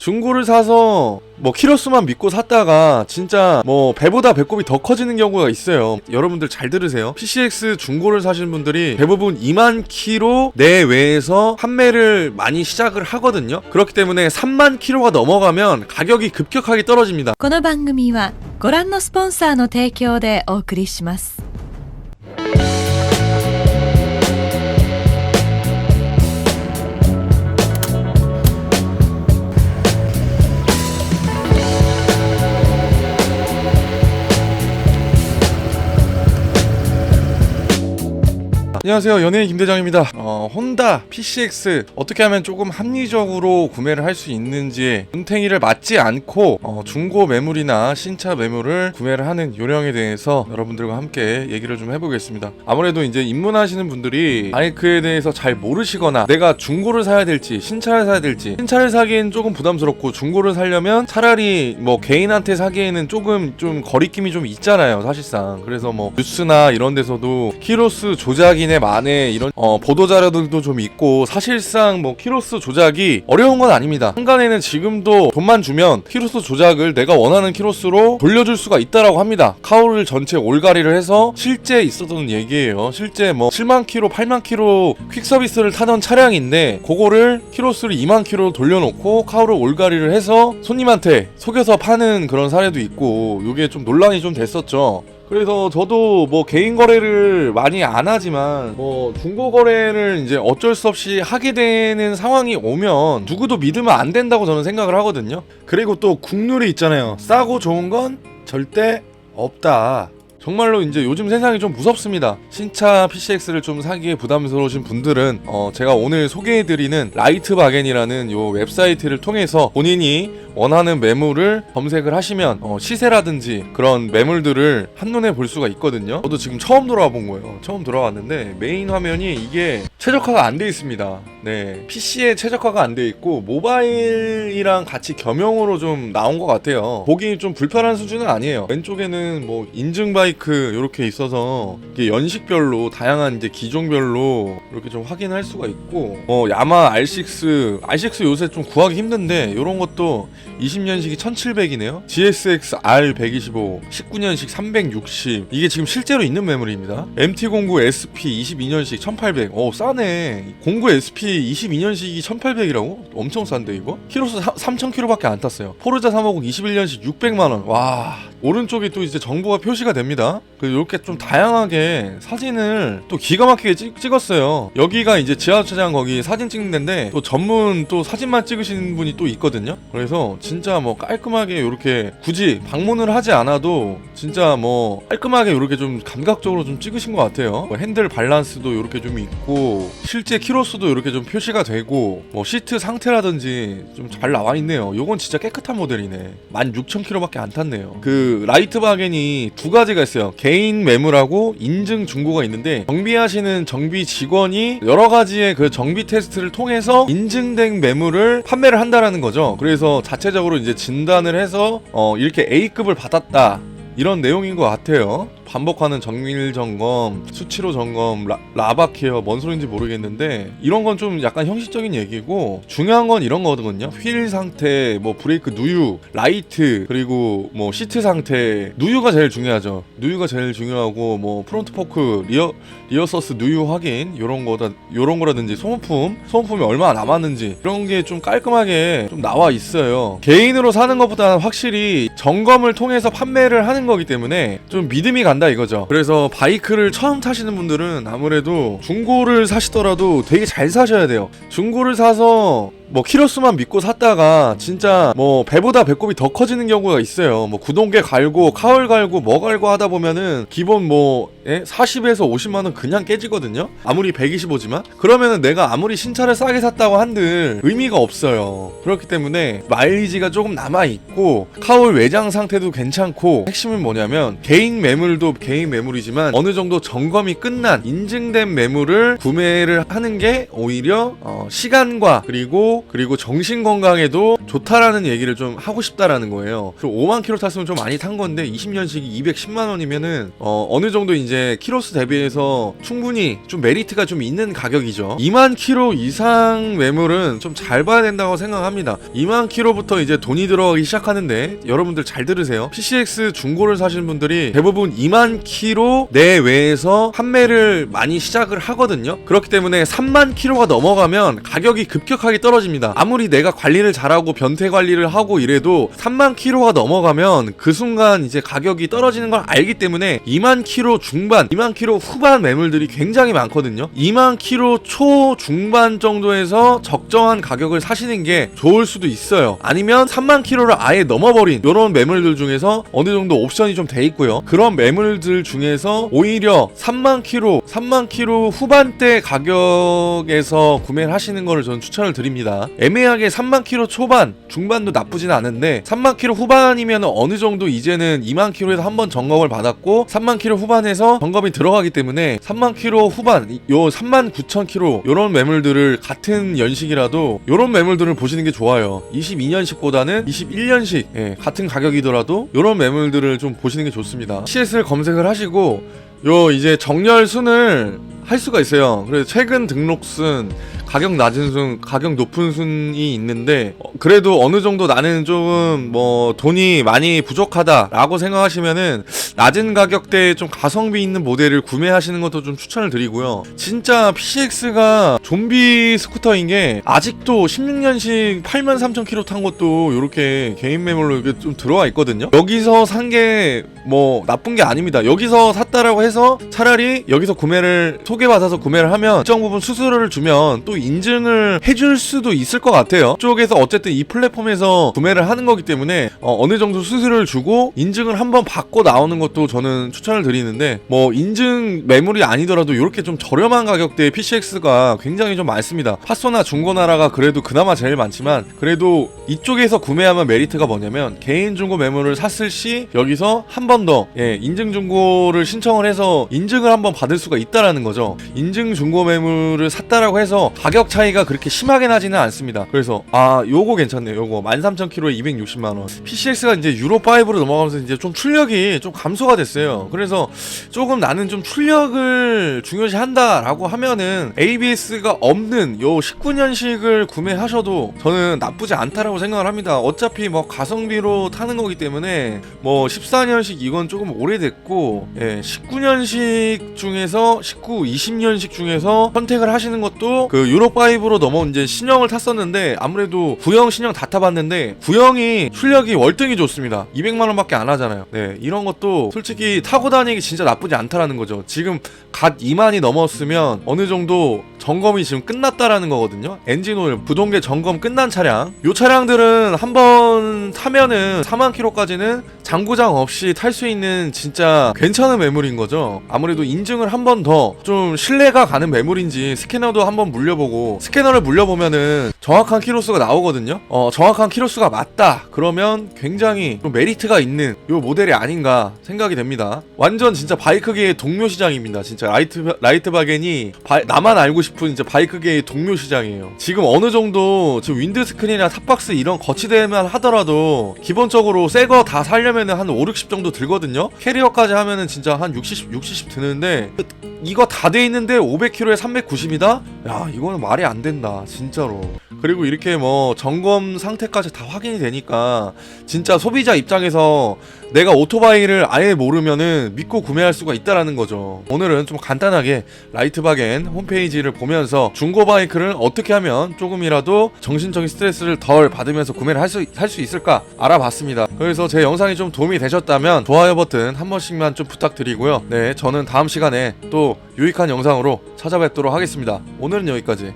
중고를 사서 뭐 키로수만 믿고 샀다가 진짜 뭐 배보다 배꼽이 더 커지는 경우가 있어요. 여러분들 잘 들으세요. PCX 중고를 사시는 분들이 대부분 2만 키로 내외에서 판매를 많이 시작을 하거든요. 그렇기 때문에 3만 키로가 넘어가면 가격이 급격하게 떨어집니다. この番組はご覧のスポンサーの提供でお送りします。 안녕하세요. 연예인 김대장입니다. 어, 혼다 PCX 어떻게 하면 조금 합리적으로 구매를 할 수 있는지 눈탱이를 맞지 않고 어, 중고 매물이나 신차 매물을 구매를 하는 요령에 대해서 여러분들과 함께 얘기를 좀 해보겠습니다. 아무래도 이제 입문하시는 분들이 바이크에 대해서 잘 모르시거나 내가 중고를 사야 될지 신차를 사야 될지 신차를 사기엔 조금 부담스럽고 중고를 사려면 차라리 뭐 개인한테 사기에는 조금 좀 거리낌이 좀 있잖아요 사실상. 그래서 뭐 뉴스나 이런 데서도 키로수 조작이 네 만에 이런 어, 보도 자료들도 좀 있고 사실상 뭐 키로수 조작이 어려운 건 아닙니다. 한간에는 지금도 돈만 주면 키로수 조작을 내가 원하는 키로수로 돌려줄 수가 있다라고 합니다. 카우를 전체 올가리를 해서 실제 있었던 얘기예요. 실제 뭐 7만 키로 8만 키로 퀵 서비스를 타던 차량인데 그거를 키로수를 2만 키로 돌려놓고 카우를 올가리를 해서 손님한테 속여서 파는 그런 사례도 있고 이게 좀 논란이 좀 됐었죠 그래서 저도 뭐 개인 거래를 많이 안 하지만 뭐 중고 거래를 이제 어쩔 수 없이 하게 되는 상황이 오면 누구도 믿으면 안 된다고 저는 생각을 하거든요. 그리고 또 국룰이 있잖아요. 싸고 좋은 건 절대 없다. 정말로 이제 요즘 세상이 좀 무섭습니다. 신차 PCX를 좀 사기에 부담스러우신 분들은 어 제가 오늘 소개해드리는 라이트 바겐이라는 요 웹사이트를 통해서 본인이 원하는 매물을 검색을 하시면 어 시세라든지 그런 매물들을 한눈에 볼 수가 있거든요. 저도 지금 처음 들어와 본 거예요. 처음 들어왔는데 메인 화면이 이게 최적화가 안 돼 있습니다. 네, PC에 최적화가 안 돼 있고 모바일이랑 같이 겸용으로 좀 나온 것 같아요. 보기 좀 불편한 수준은 아니에요. 왼쪽에는 뭐 인증 바이 크 이렇게 있어서 이게 연식별로 다양한 이제 기종별로 이렇게 좀 확인할 수가 있고 어 야마 R6 R6 요새 좀 구하기 힘든데 이런 것도 20년식이 1700이네요. GSX R125 19년식 360 이게 지금 실제로 있는 매물입니다. MT09 SP 22년식 1800. 어 싸네. 09 SP 22년식이 1800이라고? 엄청 싼데 이거? 키로수 3000km밖에 안 탔어요. 포르자 350 21년식 600만 원. 와. 오른쪽에 또 이제 정보가 표시가 됩니다. 그 이렇게 좀 다양하게 사진을 또 기가 막히게 찍, 찍었어요. 여기가 이제 지하철장 거기 사진 찍는 데인데 또 전문 또 사진만 찍으시는 분이 또 있거든요. 그래서 진짜 뭐 깔끔하게 이렇게 굳이 방문을 하지 않아도 진짜 뭐 깔끔하게 이렇게 좀 감각적으로 좀 찍으신 것 같아요. 뭐 핸들 밸런스도 이렇게 좀 있고 실제 키로수도 이렇게 좀 표시가 되고 뭐 시트 상태라든지 좀 잘 나와 있네요. 요건 진짜 깨끗한 모델이네. 16,000km밖에 안 탔네요. 그 라이트 바겐이 두 가지가 있어요. 개인 매물하고 인증 중고가 있는데 정비하시는 정비 직원이 여러 가지의 그 정비 테스트를 통해서 인증된 매물을 판매를 한다라는 거죠. 그래서 자체적으로 이제 진단을 해서 어 이렇게 A급을 받았다. 이런 내용인 것 같아요. 반복하는 정밀 점검, 수치로 점검, 라, 라바 케어, 뭔 소린지 모르겠는데 이런 건 좀 약간 형식적인 얘기고 중요한 건 이런 거거든요. 휠 상태, 뭐 브레이크 누유, 라이트, 그리고 뭐 시트 상태, 누유가 제일 중요하죠. 누유가 제일 중요하고 뭐 프론트 포크, 리어 리어 서스 누유 확인 요런 거다 요런 거라든지 소모품, 소모품이 얼마나 남았는지 이런 게 좀 깔끔하게 좀 나와 있어요. 개인으로 사는 것보다는 확실히 점검을 통해서 판매를 하는 거기 때문에 좀 믿음이 간다 이거죠. 그래서 바이크를 처음 타시는 분들은 아무래도 중고를 사시더라도 되게 잘 사셔야 돼요. 중고를 사서 뭐 키로수만 믿고 샀다가 진짜 뭐 배보다 배꼽이 더 커지는 경우가 있어요. 뭐 구동계 갈고 카울 갈고 뭐 갈고 하다 보면은 기본 뭐 예? 40에서 50만 원 그냥 깨지거든요. 아무리 125지만 그러면은 내가 아무리 신차를 싸게 샀다고 한들 의미가 없어요. 그렇기 때문에 마일리지가 조금 남아 있고 카울 외장 상태도 괜찮고 핵심은 뭐냐면 개인 매물도 개인 매물이지만 어느 정도 점검이 끝난 인증된 매물을 구매를 하는 게 오히려 어, 시간과 그리고 그리고 정신 건강에도 좋다라는 얘기를 좀 하고 싶다라는 거예요. 그리고 5만 킬로 탔으면 좀 많이 탄 건데 20년식이 210만 원이면은 어, 어느 정도 이제 키로수 대비해서 충분히 좀 메리트가 좀 있는 가격이죠. 2만 킬로 이상 매물은 좀 잘 봐야 된다고 생각합니다. 2만 킬로부터 이제 돈이 들어가기 시작하는데 여러분들 잘 들으세요. PCX 중고를 사시는 분들이 대부분 2만 킬로 내외에서 판매를 많이 시작을 하거든요. 그렇기 때문에 3만 킬로가 넘어가면 가격이 급격하게 떨어집니다. 아무리 내가 관리를 잘하고 변태 관리를 하고 이래도 3만 킬로가 넘어가면 그 순간 이제 가격이 떨어지는 걸 알기 때문에 2만 킬로 중반, 2만 킬로 후반 매물들이 굉장히 많거든요. 2만 킬로 초 중반 정도에서 적정한 가격을 사시는 게 좋을 수도 있어요. 아니면 3만 킬로를 아예 넘어버린 이런 매물들 중에서 어느 정도 옵션이 좀 돼 있고요. 그런 매물들 중에서 오히려 3만 킬로, 3만 킬로 후반대 가격에서 구매를 하시는 거를 저는 추천을 드립니다. 애매하게 3만 킬로 초반, 중반도 나쁘진 않은데 3만 킬로 후반이면 어느 정도 이제는 2만 킬로에서 한 번 점검을 받았고 3만 킬로 후반에서 점검이 들어가기 때문에 3만 킬로 후반, 요 3만 9천 킬로 요런 매물들을 같은 연식이라도 요런 매물들을 보시는 게 좋아요. 22년식보다는 21년식 예, 같은 가격이더라도 요런 매물들을 좀 보시는 게 좋습니다. CS를 검색을 하시고 요 이제 정렬 순을 할 수가 있어요. 그래서 최근 등록순, 가격 낮은 순, 가격 높은 순이 있는데 어, 그래도 어느 정도 나는 조금 뭐 돈이 많이 부족하다라고 생각하시면은 낮은 가격대에 좀 가성비 있는 모델을 구매하시는 것도 좀 추천을 드리고요. 진짜 PCX가 좀비 스쿠터인 게 아직도 16년식 8만 3천 킬로 탄 것도 이렇게 개인 매물로 이렇게 좀 들어와 있거든요. 여기서 산 게 뭐 나쁜 게 아닙니다. 여기서 샀다라고 해서 차라리 여기서 구매를 소개받아서 구매를 하면 일정 부분 수수료를 주면 또 인증을 해줄 수도 있을 것 같아요. 쪽에서 어쨌든 이 플랫폼에서 구매를 하는 거기 때문에 어, 느 정도 수수료를 주고 인증을 한번 받고 나오는 것도 저는 추천을 드리는데 뭐 인증 매물이 아니더라도 이렇게 좀 저렴한 가격대의 PCX가 굉장히 좀 많습니다. 파소나 중고나라가 그래도 그나마 제일 많지만 그래도 이쪽에서 구매하면 메리트가 뭐냐면 개인 중고 매물을 샀을 시 여기서 한 번 더 예, 인증 중고를 신청을 해서 인증을 한번 받을 수가 있다라는 거죠. 인증 중고 매물을 샀다라고 해서 가격 차이가 그렇게 심하게 나지는 않습니다. 그래서 아 요거 괜찮네요. 요거 13,000kg에 260만 원. PCX가 이제 유로 5로 넘어가면서 이제 좀 출력이 좀 감소가 됐어요. 그래서 조금 나는 좀 출력을 중요시한다라고 하면은 ABS가 없는 요 19년식을 구매하셔도 저는 나쁘지 않다라고 생각을 합니다. 어차피 뭐 가성비로 타는 거기 때문에 뭐 14년식 이건 조금 오래됐고 예, 19년식 중에서 19, 20년식 중에서 선택을 하시는 것도 그 유로 5로 넘어온 이제 신형을 탔었는데 아무래도 구형 신형 다 타봤는데 구형이 출력이 월등히 좋습니다. 200만 원 밖에 안 하잖아요. 네, 이런 것도 솔직히 타고 다니기 진짜 나쁘지 않다라는 거죠. 지금 갓 2만이 넘었으면 어느 정도 점검이 지금 끝났다라는 거거든요. 엔진 오일, 부동계 점검 끝난 차량. 요 차량들은 한번 타면은 4만 킬로까지는 장고장 없이 탈 수 있는 진짜 괜찮은 매물인 거죠. 아무래도 인증을 한 번 더 좀 신뢰가 가는 매물인지 스캐너도 한번 물려보고 스캐너를 물려보면은 정확한 키로수가 나오거든요. 어, 정확한 키로수가 맞다. 그러면 굉장히 좀 메리트가 있는 요 모델이 아닌가 생각이 됩니다. 완전 진짜 바이크계의 동료 시장입니다. 진짜 라이트 라이트 바겐이 바- 나만 알고 싶은 이제 바이크계의 동료 시장이에요. 지금 어느 정도 지금 윈드 스크린이나 탑박스 이런 거치대만 하더라도 기본적으로 새 거 다 살려면은 한 5, 60 정도 들거든요. 캐리어까지 하면은 진짜 한 60, 60 드는데 이거 다 돼 있는데 500km에 390이다? 야 이거는 말이 안 된다 진짜로 그리고 이렇게 뭐 점검 상태까지 다 확인이 되니까 진짜 소비자 입장에서 내가 오토바이를 아예 모르면은 믿고 구매할 수가 있다라는 거죠. 오늘은 좀 간단하게 라이트바겐 홈페이지를 보면서 중고 바이크를 어떻게 하면 조금이라도 정신적인 스트레스를 덜 받으면서 구매를 할수 할수 있을까 알아봤습니다. 그래서 제 영상이 좀 도움이 되셨다면 좋아요 버튼 한 번씩만 좀 부탁드리고요. 네 저는 다음 시간에 또 유익한 영상으로 찾아뵙도록 하겠습니다. 오늘은 여기까지